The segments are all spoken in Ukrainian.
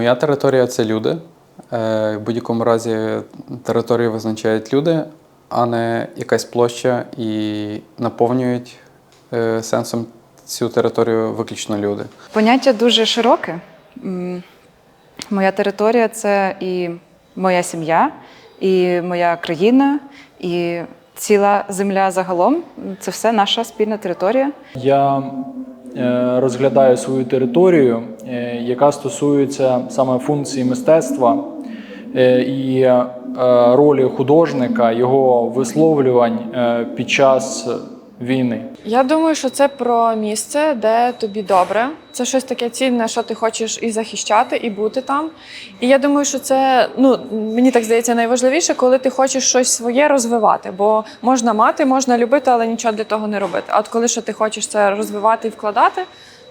Моя територія це люди. Е, В будь-якому разі територію визначають люди, а не якась площа, і наповнюють е, сенсом цю територію виключно люди. Поняття дуже широке. Моя територія це і моя сім'я, і моя країна, і ціла земля загалом. Це все наша спільна територія. Я е, розглядаю свою територію, яка стосується саме функції мистецтва е, і е, ролі художника, його висловлювань е, під час війни. Я думаю, що це про місце, де тобі добре. Це щось таке цінне, що ти хочеш і захищати, і бути там. І я думаю, що це ну мені так здається найважливіше, коли ти хочеш щось своє розвивати. Бо можна мати, можна любити, але нічого для того не робити. А от коли що ти хочеш це розвивати і вкладати,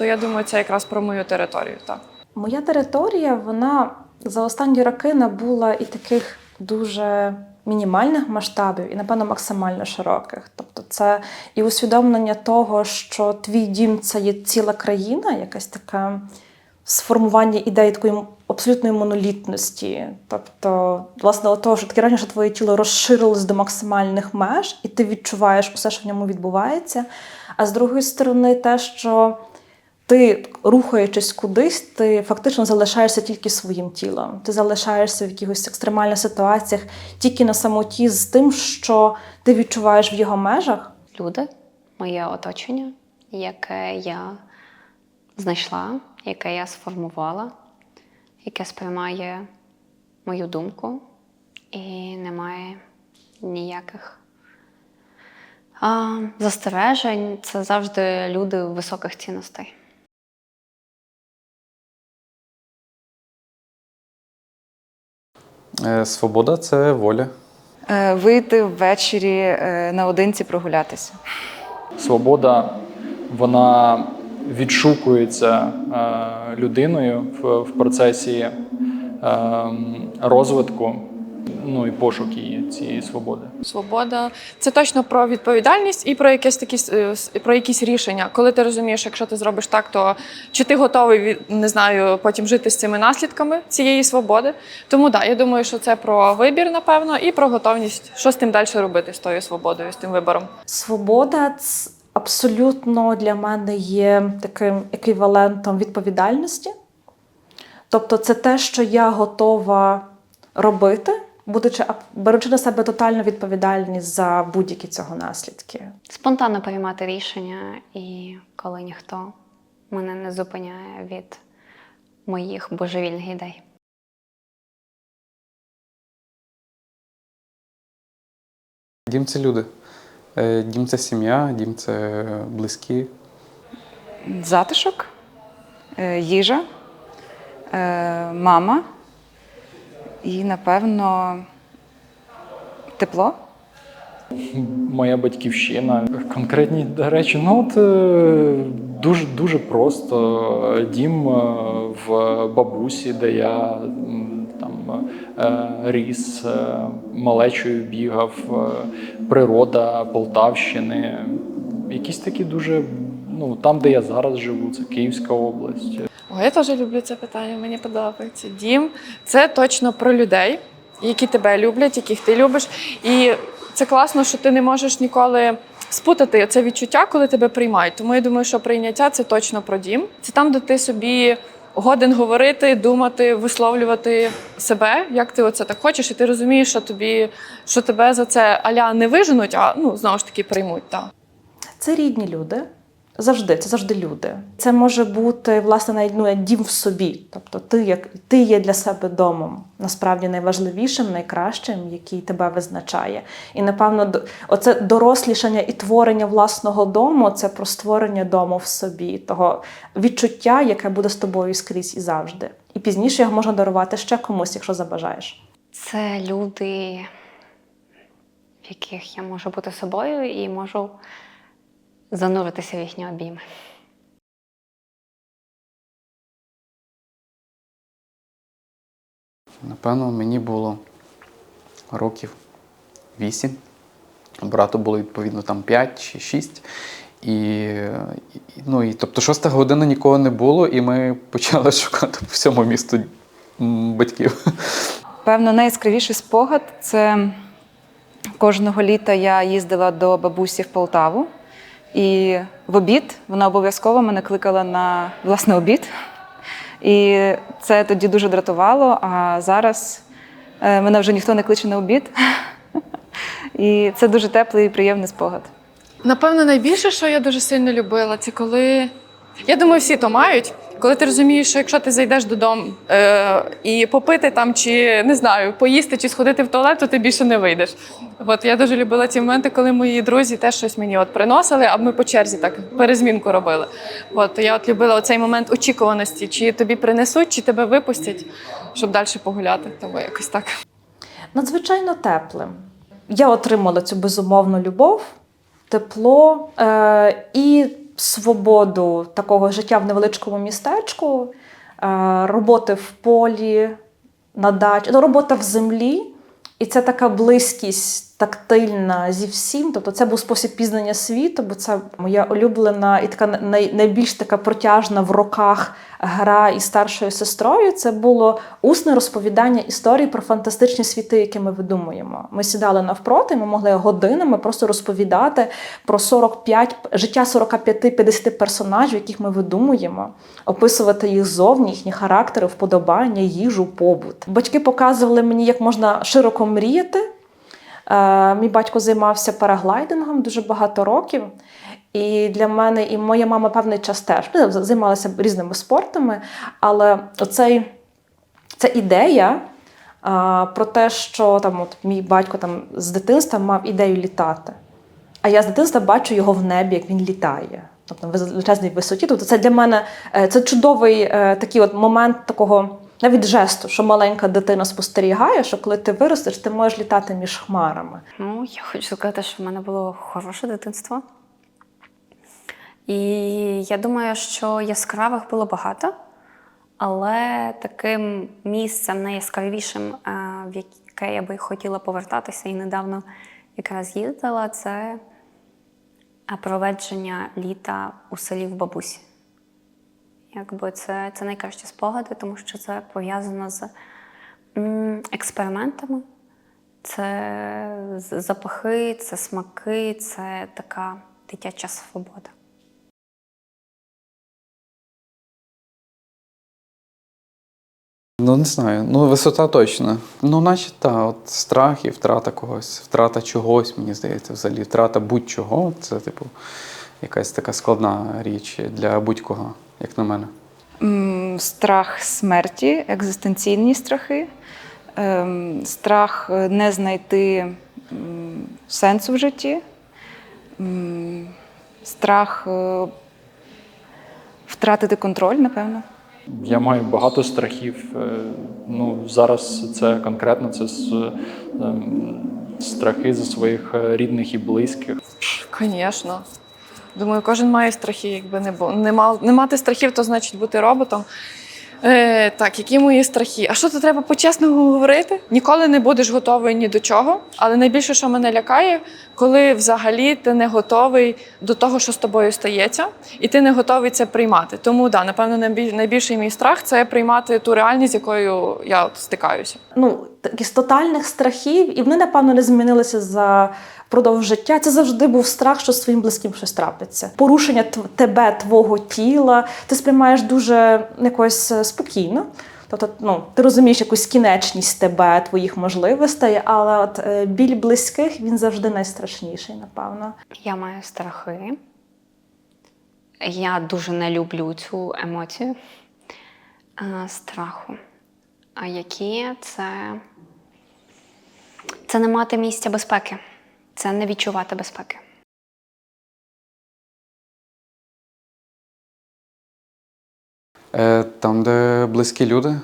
то я думаю, це якраз про мою територію. Так. Моя територія, вона за останні роки набула і таких дуже мінімальних масштабів, і, напевно, максимально широких. Тобто, це і усвідомлення того, що твій дім це є ціла країна, якась така сформування ідеї такої абсолютної монолітності. Тобто, власне, того, що таке що твоє тіло розширилось до максимальних меж, і ти відчуваєш усе, що в ньому відбувається. А з другої сторони, те, що ти, рухаючись кудись, ти фактично залишаєшся тільки своїм тілом. Ти залишаєшся в якихось екстремальних ситуаціях тільки на самоті з тим, що ти відчуваєш в його межах. люди, моє оточення, яке я знайшла, яке я сформувала, яке сприймає мою думку і не має ніяких а, застережень. Це завжди люди високих цінностей. Свобода це воля. Е, Вийти ввечері е, наодинці прогулятися. Свобода вона відшукується е, людиною в, процесі е, розвитку, ну і пошук її цієї свободи. Свобода це точно про відповідальність і про якесь такі е, про якісь рішення. Коли ти розумієш, якщо ти зробиш так, то чи ти готовий не знаю, потім жити з цими наслідками цієї свободи. Тому да, я думаю, що це про вибір, напевно, і про готовність, що з тим далі робити з тою свободою, з тим вибором. Свобода абсолютно для мене є таким еквівалентом відповідальності. Тобто, це те, що я готова робити, будучи беручи на себе тотальну відповідальність за будь-які цього наслідки. Спонтанно приймати рішення, і коли ніхто мене не зупиняє від моїх божевільних ідей. Дім це люди. Е, Дім це сім'я, дім це близькі. Затишок, е, їжа, е, мама і, напевно, тепло. Моя батьківщина. Конкретні речі, ну от е, дуже дуже просто. Дім е, в бабусі, де я там е, ріс, малечою бігав, природа Полтавщини. Якісь такі дуже, ну там, де я зараз живу, це Київська область. О, я теж люблю це питання, мені подобається. Дім це точно про людей, які тебе люблять, яких ти любиш. І це класно, що ти не можеш ніколи спутати це відчуття, коли тебе приймають. Тому я думаю, що прийняття це точно про дім. Це там, де ти собі годен говорити, думати, висловлювати себе, як ти оце так хочеш, і ти розумієш, що тобі, що тебе за це аля не виженуть, а ну знову ж таки приймуть. Так. Це рідні люди. Завжди, це завжди люди. Це може бути власне навіть ну, дім в собі. Тобто, ти як ти є для себе домом, насправді найважливішим, найкращим, який тебе визначає. І напевно, оце дорослішання і творення власного дому це про створення дому в собі, того відчуття, яке буде з тобою скрізь і завжди. І пізніше його можна дарувати ще комусь, якщо забажаєш. Це люди, в яких я можу бути собою і можу зануритися в їхні обійми. Напевно, мені було років 8. Брату було відповідно там 5 чи 6. І, і- ну, і, тобто, шоста година нікого не було, і ми почали шукати по всьому місту батьків. Певно, найяскравіший спогад це кожного літа я їздила до бабусі в Полтаву. І в обід вона обов'язково мене кликала на власне обід. І це тоді дуже дратувало. А зараз е, мене вже ніхто не кличе на обід. І це дуже теплий і приємний спогад. Напевно, найбільше, що я дуже сильно любила, це коли. Я думаю, всі то мають. Коли ти розумієш, що якщо ти зайдеш додому е, і попити там, чи не знаю, поїсти чи сходити в туалет, то ти більше не вийдеш. От я дуже любила ті моменти, коли мої друзі теж щось мені от приносили, а ми по черзі так перезмінку робили. От я от любила оцей момент очікуваності, чи тобі принесуть, чи тебе випустять, щоб далі погуляти. Тому якось так. надзвичайно теплим. Я отримала цю безумовну любов, тепло е- і свободу такого життя в невеличкому містечку, е- роботи в полі, на дачі, ну, робота в землі. І це така близькість тактильна зі всім. Тобто це був спосіб пізнання світу, бо це моя улюблена і така найбільш така протяжна в роках гра із старшою сестрою. Це було усне розповідання історій про фантастичні світи, які ми видумуємо. Ми сідали навпроти, ми могли годинами просто розповідати про 45, життя 45-50 персонажів, яких ми видумуємо, описувати їх зовні, їхні характери, вподобання, їжу, побут. Батьки показували мені, як можна широко мріяти. Е, Мій батько займався параглайдингом дуже багато років. І для мене, і моя мама певний час теж ну, займалася різними спортами. Але оцей, ця ідея а, про те, що там, от, мій батько там, з дитинства мав ідею літати. А я з дитинства бачу його в небі, як він літає. Тобто на величезній висоті. Тобто це для мене е, це чудовий е, такий от момент такого навіть жесту, що маленька дитина спостерігає, що коли ти виростеш, ти можеш літати між хмарами. Ну, я хочу сказати, що в мене було хороше дитинство. І я думаю, що яскравих було багато, але таким місцем найяскравішим, е, в яке я би хотіла повертатися і недавно якраз їздила, це е, проведження літа у селі в бабусі. Якби це, це найкращі спогади, тому що це пов'язано з експериментами. Це запахи, це смаки, це така дитяча свобода. Ну, не знаю. Ну, висота точно. Ну, наче та, от страх і втрата когось, втрата чогось, мені здається, взагалі. Втрата будь-чого це, типу, якась така складна річ для будь-кого, як на мене. Страх смерті, екзистенційні страхи, ем, страх е, не знайти сенсу в житті, страх е, втратити контроль, напевно. Я маю багато страхів. Е, Ну, зараз це конкретно це з, ем, страхи за своїх рідних і близьких. Звісно. Думаю, кожен має страхи, якби не було. Не, мал, не мати страхів, то значить бути роботом. Е, так, які мої страхи? А що то треба по-чесному говорити? Ніколи не будеш готовий ні до чого. Але найбільше, що мене лякає, коли взагалі ти не готовий до того, що з тобою стається, і ти не готовий це приймати. Тому да, напевно, найбіль- найбільший мій страх це приймати ту реальність, з якою я от стикаюся. ну, з тотальних страхів, і вони, напевно, не змінилися за продовж життя. Це завжди був страх, що своїм близьким щось трапиться. Порушення тебе, твого тіла, ти сприймаєш дуже якось е, спокійно. Тобто, ну, ти розумієш якусь кінечність тебе, твоїх можливостей, але от е, біль близьких він завжди найстрашніший, напевно. Я маю страхи. Я дуже не люблю цю емоцію е, страху. А які це, це не мати місця безпеки, це не відчувати безпеки. Е, там, де близькі люди,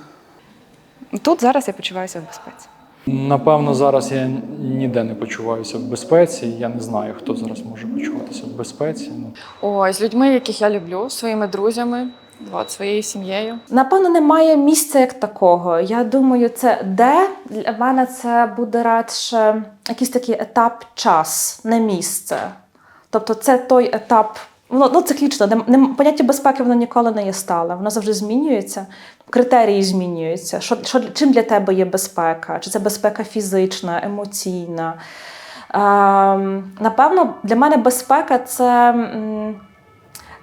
Тут зараз я почуваюся в безпеці. Напевно, зараз я ніде не почуваюся в безпеці. Я не знаю, хто зараз може почуватися в безпеці. Ой, з людьми, яких я люблю, своїми друзями, от, своєю сім'єю. Напевно, немає місця як такого. Я думаю, це де для мене це буде радше якийсь такий етап час, не місце. Тобто, це той етап Воно ну, циклічно. Не, поняття безпеки воно ніколи не є стале. Воно завжди змінюється, критерії змінюються. Що, що, чим для тебе є безпека? Чи це безпека фізична, емоційна? Ем, напевно, для мене безпека це, м,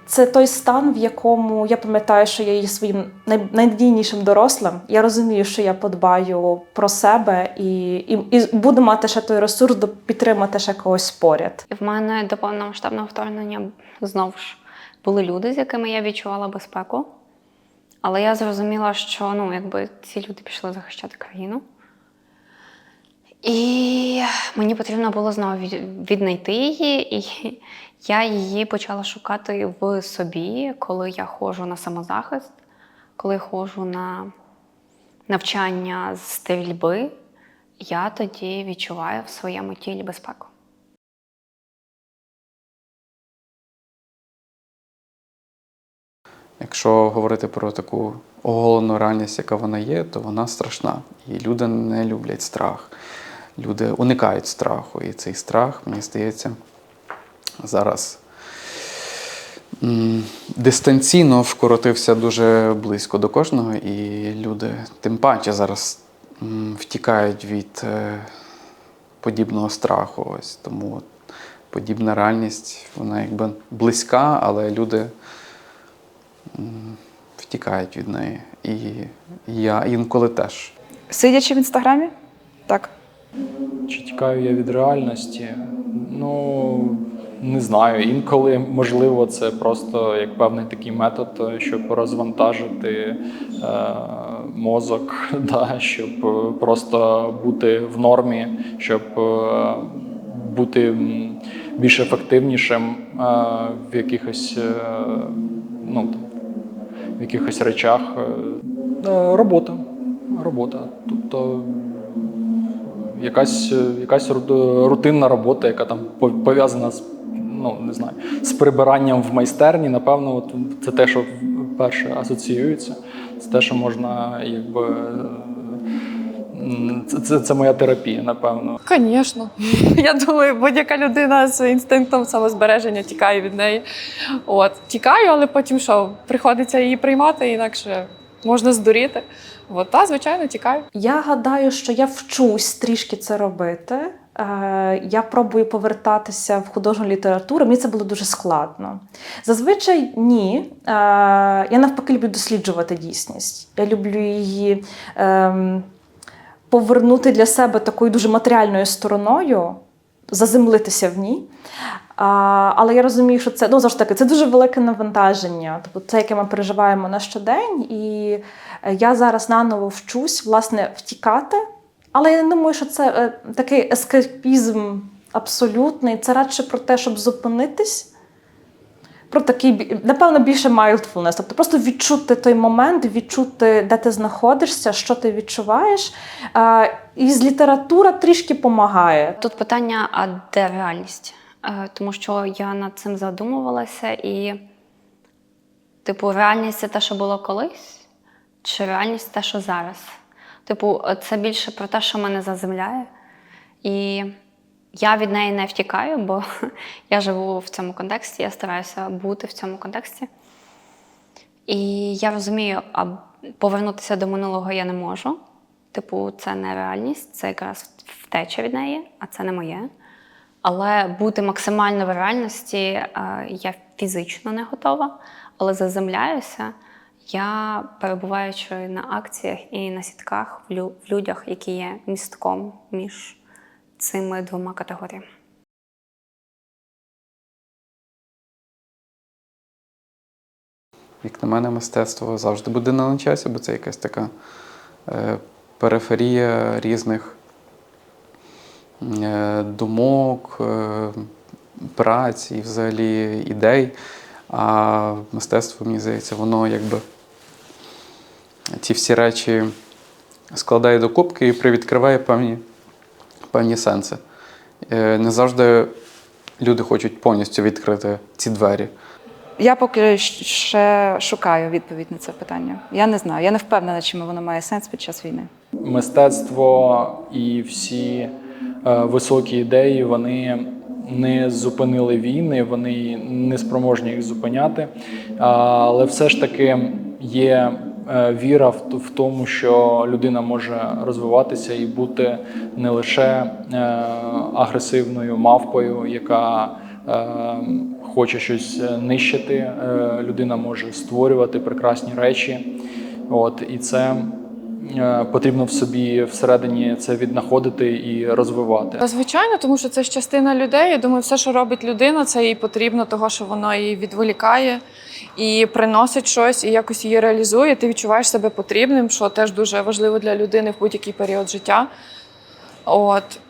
це той стан, в якому я пам'ятаю, що я є своїм най, найнадійнішим дорослим. Я розумію, що я подбаю про себе і, і, і буду мати ще той ресурс підтримати ще когось поряд. І в мене до повномасштабного вторгнення знову ж були люди, з якими я відчувала безпеку. Але я зрозуміла, що ну, якби ці люди пішли захищати країну. І мені потрібно було знову від- віднайти її, і я її почала шукати в собі, коли я ходжу на самозахист, коли ходжу на навчання з стрільби, я тоді відчуваю в своєму тілі безпеку. Якщо говорити про таку оголену реальність, яка вона є, то вона страшна. І люди не люблять страх. Люди уникають страху. І цей страх, мені здається, зараз дистанційно вкоротився дуже близько до кожного, і люди тим паче зараз втікають від е, подібного страху. Ось тому подібна реальність, вона якби близька, але люди втікають від неї. І я інколи теж. Сидячи в інстаграмі? Так. Чи тікаю я від реальності? Ну не знаю. Інколи можливо це просто як певний такий метод, е, щоб розвантажити е, мозок, да, щоб е, просто бути в нормі, щоб е, бути більш ефективнішим е, в якихось е, ну, в якихось речах. Е, е, Робота. Робота. Тобто якась, якась рутинна робота, яка там пов'язана з ну не знаю, з прибиранням в майстерні. Напевно, от це те, що перше асоціюється. Це те, що можна, якби це, це, це моя терапія, напевно. Звісно. Я думаю, будь-яка людина з інстинктом самозбереження тікає від неї. От, тікаю, але потім що, приходиться її приймати, інакше можна здуріти. От, та, звичайно, тікаю. Я гадаю, що я вчусь трішки це робити. Е, Я пробую повертатися в художню літературу. Мені це було дуже складно. Зазвичай ні. Е, Я навпаки люблю досліджувати дійсність. Я люблю її ем, повернути для себе такою дуже матеріальною стороною, заземлитися в ній. А, але я розумію, що це ну завжди таки це дуже велике навантаження. Тобто це, яке ми переживаємо на щодень. І е, я зараз наново вчусь власне втікати. Але я не думаю, що це е, такий ескапізм абсолютний. Це радше про те, щоб зупинитись. Про такий, напевно, більше mindfulness. Тобто просто відчути той момент, відчути, де ти знаходишся, що ти відчуваєш. І з література трішки допомагає. Тут питання, а де реальність? Е, Тому що я над цим задумувалася, і, типу, реальність це те, що було колись, чи реальність те, що зараз? Типу, це більше про те, що мене заземляє. І я від неї не втікаю, бо я живу в цьому контексті, я стараюся бути в цьому контексті. І я розумію, а повернутися до минулого я не можу. Типу, це не реальність, це якраз втеча від неї, а це не моє. Але бути максимально в реальності е, я фізично не готова, але заземляюся. Я перебуваючи на акціях і на сітках в, лю- в людях, які є містком між цими двома категоріями. Як на мене, мистецтво завжди буде на часі, бо це якась така е, периферія різних е, думок, е, праць і взагалі ідей. А мистецтво, мені здається, воно якби ці всі речі складає до кубки і привідкриває певні, певні сенси. Е, не завжди люди хочуть повністю відкрити ці двері. Я поки ще шукаю відповідь на це питання. Я не знаю. Я не впевнена, чи воно має сенс під час війни. мистецтво і всі е, високі ідеї, вони не зупинили війни, вони не спроможні їх зупиняти. Але все ж таки є віра в тому, що людина може розвиватися і бути не лише е, агресивною мавпою, яка е, хоче щось е, нищити. Е, Людина може створювати прекрасні речі. От, і це е, потрібно в собі всередині це віднаходити і розвивати. Та, Звичайно, тому що це ж частина людей. Я думаю, все, що робить людина, це їй потрібно, того, що воно її відволікає і приносить щось, і якось її реалізує. Ти відчуваєш себе потрібним, що теж дуже важливо для людини в будь-який період життя. От.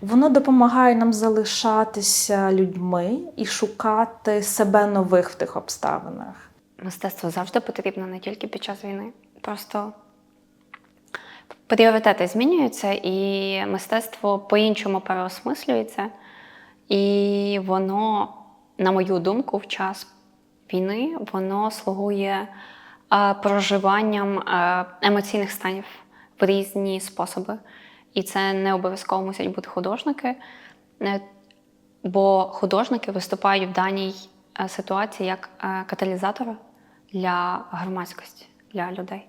Воно допомагає нам залишатися людьми і шукати себе нових в тих обставинах. Мистецтво завжди потрібно не тільки під час війни. Просто пріоритети змінюються, і мистецтво по-іншому переосмислюється. І воно, на мою думку, в час війни воно слугує проживанням емоційних станів в різні способи. І це не обов'язково мусять бути художники, е, бо художники виступають в даній е, ситуації як е, каталізатори для громадськості, для людей.